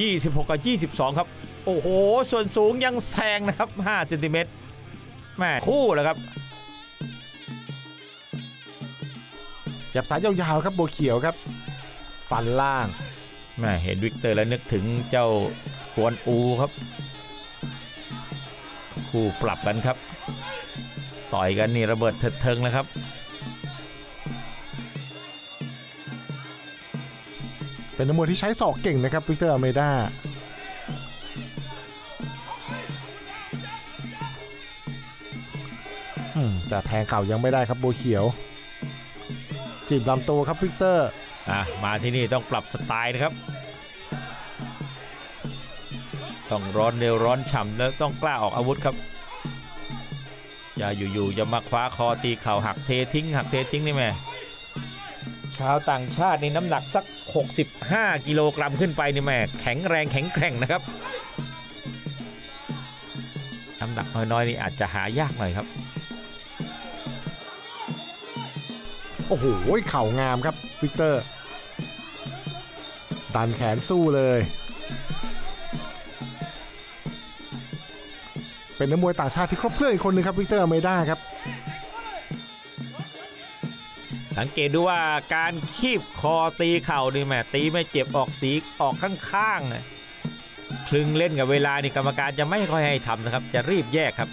26 กับ 22 ครับ โอ้โห ส่วนสูงยังแซงนะครับ5เซนติเมตรแม่คู่แล้วครับจับสายยาวๆครับบัวเขียวครับ ฟันล่างแม่เห็นวิกเตอร์แล้วนึกถึงเจ้าฮวนอูครับ คู่ปรับกันครับ ต่อยกันนี่ระเบิดเถิดเทิงแล้วครับ เป็นนักมวยที่ใช้ศอกเก่งนะครับวิกเตอร์อเมดาอืมจะแทงเข่ายังไม่ได้ครับบัวเขียว จีบลำตัวครับวิกเตอร์อะมาที่นี่ต้องปรับสไตล์นะครับ ต้องร้อนเร็วร้อนฉ่ำแล้วต้องกล้าออกอาวุธครับอย่าอยู่ๆจะมาคว้าคอตีเข่าหักเททิ้งหักเททิ้งนี่แม่ชาวต่างชาตินี่น้ำหนักสัก 65 กิโลกรัมขึ้นไปนี่แม่แข็งแรงแข็งแกร่งนะครับน้ำหนักน้อยๆนี่อาจจะหายากหน่อยครับ โอ้โหเข่างามครับวิกเตอร์ ดันแขนสู้เลย เป็นนักมวยต่างชาติที่ครบเครื่องอีกคนนึงครับวิกเตอร์อเมดาครับ สังเกตดูว่าการคีบคอตีเข่านี่แหม่ตีไม่เจ็บออกสีออกข้างๆคลึงเล่นกับเวลานี่กรรมการจะไม่ค่อยให้ทำนะครับ จะรีบแยกครับ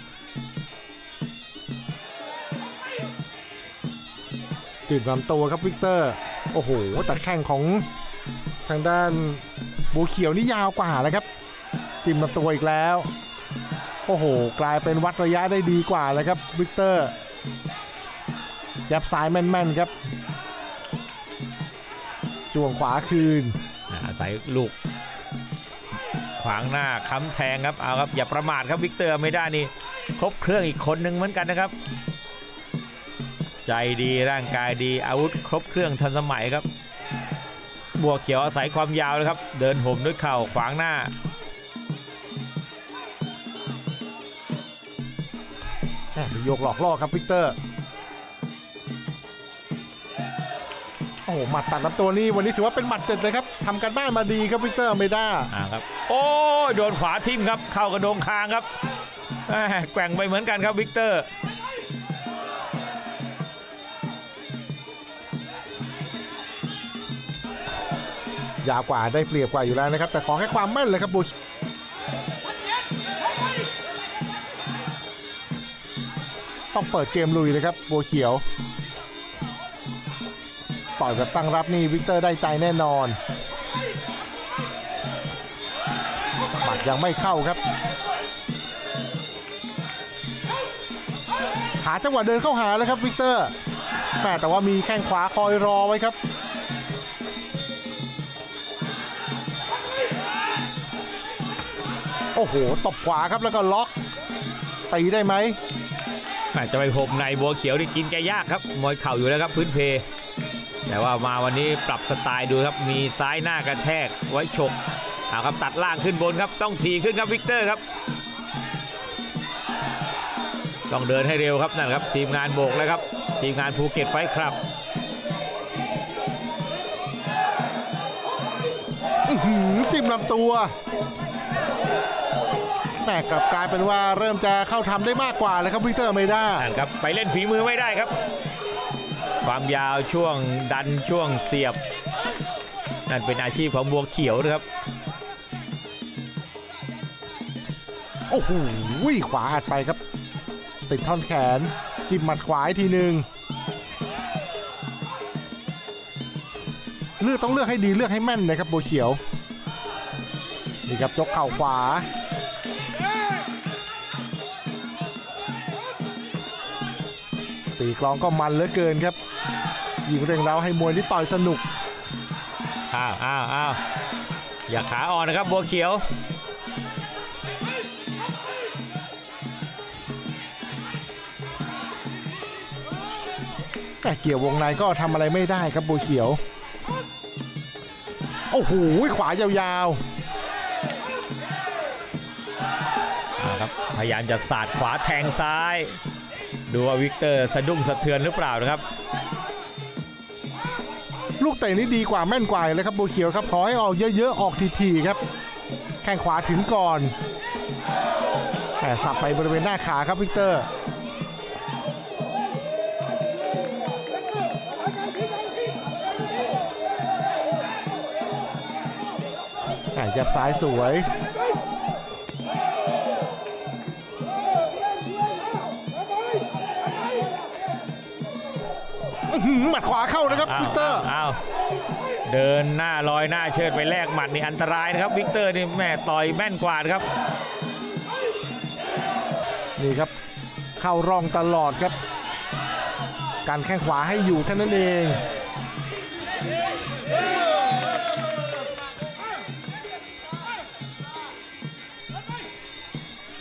จีบลำตัวครับวิกเตอร์ โอ้โห แต่แข้งของทางด้านบัวเขียวนี่ยาวกว่าแล้วครับ จิ้มลำตัวอีกแล้ว โอ้โห กลายเป็นวัดระยะได้ดีกว่าแล้วครับวิกเตอร์ ยับซ้ายแม่นๆครับจ่วงขวาคืนอาศัยลูก ขวางหน้าค้ำแทงครับเอาครับอย่าประมาทครับวิกเตอร์ไม่ได้นี่ครบเครื่องอีกคนหนึ่งเหมือนกันนะครับ ใจดีร่างกายดีอาวุธครบเครื่องทันสมัยครับ บัวเขียวอาศัยความยาวเลยครับ เดินห่มด้วยเข่าขวางหน้าแหม่มีโยกหลอกล่อครับวิกเตอร์ อ้โหหมัดตัดลำตัวนี่วันนี้ถือว่าเป็นหมัดเด็ดเลยครับทำการบ้านมาดีครับวิกเตอร์อเมดาอ่าครับ โอ้ยโดนขวาทิ่มครับ เข้ากระโดงคางครับแหม่แกว่งไปเหมือนกันครับวิกเตอร์ ยาวกว่าได้เปรียบกว่าอยู่แล้วนะครับ แต่ขอแค่ความแม่นเลยครับบัวต้องเปิดเกมลุยเลยครับบัวเขียว ต่อยแบบตั้งรับนี่วิกเตอร์ได้ใจแน่นอนหมัดยังไม่เข้าครับ หาจังหวะเดินเข้าหาแล้วครับวิกเตอร์แม่แต่ว่ามีแข้งขวาคอยรอไว้ครับโอ้โห ตบขวาครับแล้วก็ล็อก ตีได้ไหมอาจจะไปห่มในบัวเขียวนี่กินแกยากครับ มวยเข่าอยู่แล้วครับพื้นเพ แต่ว่ามาวันนี้ปรับสไตล์ดูครับ มีซ้ายหน้ากระแทกไว้ฉกเอาครับตัดล่างขึ้นบนครับ ต้องทีขึ้นครับวิกเตอร์ครับ ต้องเดินให้เร็วครับนั่นครับ ทีมงานโบกแล้วครับ ทีมงานภูเก็ตไฟท์ครับอื้อหือจิ้มลำตัวแม่กลับกลายเป็นว่าเริ่มจะเข้าทำได้มากกว่าเลยครับวิกเตอร์เมด้านั่นครับไปเล่นฝีมือไม่ได้ครับ ความยาวช่วงดันช่วงเสียบ นั่นเป็นอาชีพของบัวเขียวนะครับ โอ้โหขวาอัดไปครับ ติดท่อนแขน จิ้มหมัดขวาอีกทีหนึ่งเลือกต้องเลือกให้ดีเลือกให้แม่นนะครับโบวเขียวนี่ครับยกเข่าขวาตีกลองก็มันเหลือเกินครับ ยิงเร่งเร้าให้มวยที่ต่อยสนุก อ้าวอ้าวอ้าวอย่าขาอ่อนนะครับบัวเขียว แต่เกี่ยววงในก็ทำอะไรไม่ได้ครับบัวเขียว โอ้โหขวายาวนะครับพยายามจะสาดขวาแทงซ้าย ดูว่าวิกเตอร์สะดุ้งสะเทือนหรือเปล่านะครับๆลูก เตะนี่ดีกว่าแม่นกว่าเลยครับบัวเขียวครับขอให้ออกเยอะๆออกทีๆครับ แข้งขวาถึงก่อนแหมสับไปบริเวณหน้าขาครับวิกเตอร์อะยับซ้ายสวยอื้อหือหมัดขวาเข้านะครับอ้าววิกเตอร์อ้าว เดินหน้าลอยหน้าเชิดไปแลกหมัดนี่อันตรายนะครับ วิกเตอร์นี่แม่ต่อยแม่นกว่านะครับ นี่ครับเข้าร่องตลอดครับ การแข้งขวาให้อยู่แค่นั้นเอง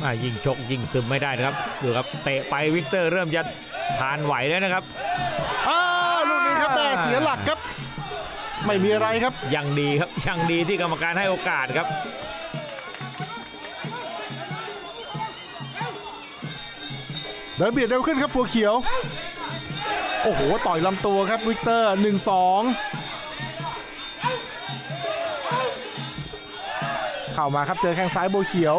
อ่ายิงชกยิงซึมไม่ได้นะครับดูครับเตะไปวิกเตอร์เริ่มจะทานไหวแล้วนะครับอ้าวลูกนี้ครับแม่เสียหลักครับ ไม่มีอะไรครับ ยังดีครับ ยังดีที่กรรมการให้โอกาสครับ เดินเบียดเร็วขึ้นครับปัวเขียว โอ้โห ต่อยลำตัวครับวิกเตอร์1 2เข้ามาครับเจอแข้งซ้ายบัวเขียว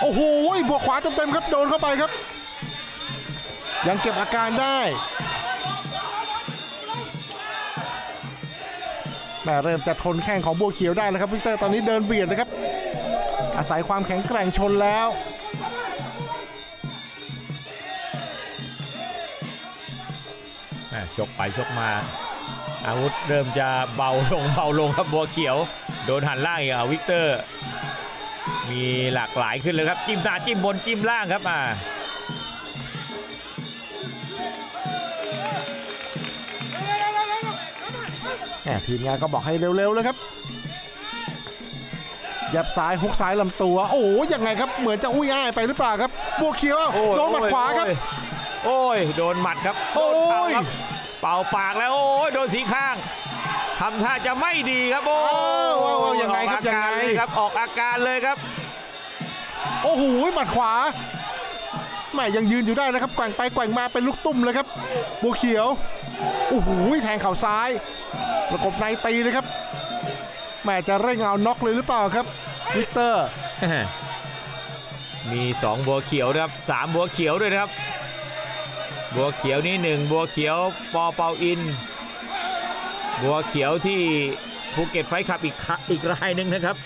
โอ้โหบวกขวาเต็มๆครับโดนเข้าไปครับ ยังเก็บอาการได้ แม่เริ่มจะทนแข้งของบัวเขียวได้แล้วครับวิกเตอร์ตอนนี้เดินเบียดเลยครับ อาศัยความแข็งแกร่งชนแล้วชกไปชกมา อาวุธเริ่มจะเบาลงเบาลงครับบัวเขียว โดนหันล่างอีกอะวิกเตอร์ มีหลากหลายขึ้นเลยครับ จิ้มหน้าจิ้มบนจิ้มล่างครับอ่า ทีมงานก็บอกให้เร็วๆเลยครับยับซ้ายฮุกซ้ายลำตัว โอ้โหยังไงครับเหมือนจะอุ้ยอ้ายไปหรือเปล่าครับบัวเขียวโอ้ยโดนหมัดขวาครับ โอ้ย โดนหมัดครับ โอ้ยโดนเข่าครับเป่าปากแล้วโอ้ยโดนสีข้างทำท่าจะไม่ดีครับโอ้อ้าวอ้าวยังไงครับออกอาการยังไงเลยครับออกอาการเลยครับ โอ้โหหมัดขวา แหม่ยังยืนอยู่ได้นะครับแกว่งไปแกว่งมาเป็นลูกตุ้มเลยครับบัวเขียวโอ้โหแทงเข่าซ้าย ประกบในตีเลยครับแม่จะเร่งเอาน็อกเลยหรือเปล่าครับวิกเตอร์ มี 2 บัวเขียวนะครับสามบัวเขียวด้วยนะครับ บัวเขียวนี่หนึ่งบัวเขียวปอเปาอิน บัวเขียวที่ภูเก็ตไฟขับอีกอีกรายหนึ่งนะครับ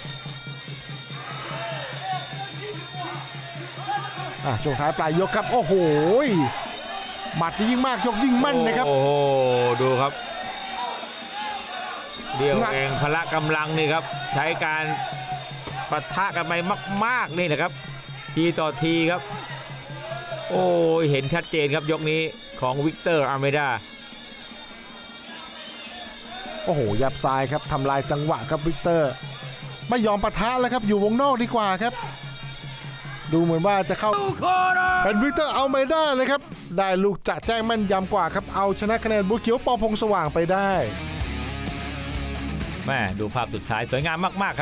ช่วงท้ายปลายยกครับ โอ้โหหมัดนี่ยิ่งมากยกยิ่งมั่นนะครับโอ้โหดูครับเดียวงัดเองพละกำลังนี่ครับ ใช้การปะทะกันไปมาก ๆ นี่นะครับ ทีต่อทีครับ โอ้ยเห็นชัดเจนครับยกนี้ของวิกเตอร์อาร์เมดาโอ้โห ยับซ้ายครับทำลายจังหวะครับวิกเตอร์ ไม่ยอมปะทะแล้วครับ อยู่วงนอกดีกว่าครับ ดูเหมือนว่าจะเข้าเป็นวิกเตอร์เอาไม่ได้นะครับ ได้ลูกจะแจ้งแม่นยำกว่าครับ เอาชนะคะแนนบุกเขียวปอพงสว่างไปได้ แม่ดูภาพสุดท้ายสวยงามมาก ๆ ครับ